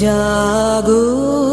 জাগো।